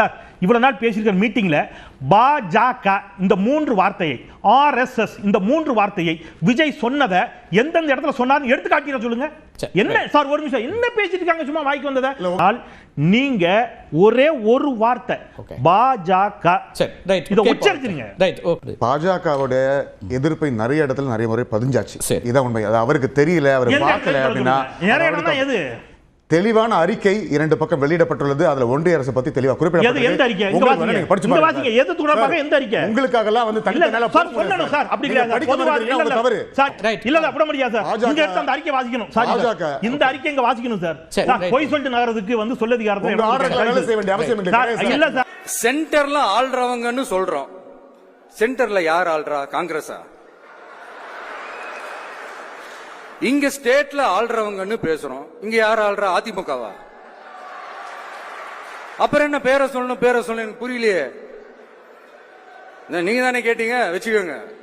Sir, இவ்வளவு நாள் பேசியிருக்கிற மீட்டிங்ல பாஜக இந்த மூன்று வார்த்தையை ஆர்எஸ்எஸ் இந்த மூன்று வார்த்தையை விஜய் சொன்னதை எந்தெந்த இடத்துல சொன்னார்னு எடுத்து காட்டின சொல்லுங்க என்ன சார். ஒரு நிமிஷம். என்ன பேசிட்டு இருக்காங்க சும்மா வாய்க்கு வந்ததை? நீங்க ஒரே ஒரு வார்த்தை. பாஜக சரி ரைட். இதை உச்சரிச்சிருங்க. Right okay. பாஜகவோட எதிர்ப்பை நிறைய இடத்துல நிறைய முறை பதிஞ்சாச்சு. சரி. இதான் உண்மை. அது அவருக்கு தெரியல அவர் பார்க்கல இடத்துல அப்படின்னா தெளிவான அறிக்கை இரண்டு பக்கம் வெளியிடப்பட்டுள்ளது. அதுல ஒன்றிய அரசு பத்தி தெளிவா எது எந்த அறிக்கை? இங்க உங்களுக்கு வேணா வாசிங்க நீங்க படிச்சு இங்க பாருங்க. வாசிங்க. எது தொடர்பாக சார், எந்த அறிக்கை? உங்களுக்காகலாம் வந்து இல்ல தனித்த மேல சார். சொல்லணும் சார். இல்ல தவறு அப்படி முடியாது சார். பாஜக இங்க எடுத்து அந்த அறிக்கை வாசிக்கணும். சார். இந்த அறிக்கை இங்க வாசிக்கணும் சார். பொய் சொல்லிட்டு நகரத்துக்கு வந்து சொல்லதிகாரத்தை செய்ய வேண்டிய அவசியம் இல்லை. சார். சென்டர்ல ஆள்றவங்கன்னு சொல்றோம். சென்டர்ல யார் ஆள்றா? காங்கிரஸா? இங்க ஸ்டேட்ல ஆள்றவங்கன்னு பேசுறோம். இங்க யார் ஆள்ற? அதிமுகவா? அப்புறம் என்ன பேரை சொல்லணும் பேரை சொல்லணும் எனக்கு புரியலையே. நீங்க தானே கேட்டீங்க? வச்சுக்கோங்க.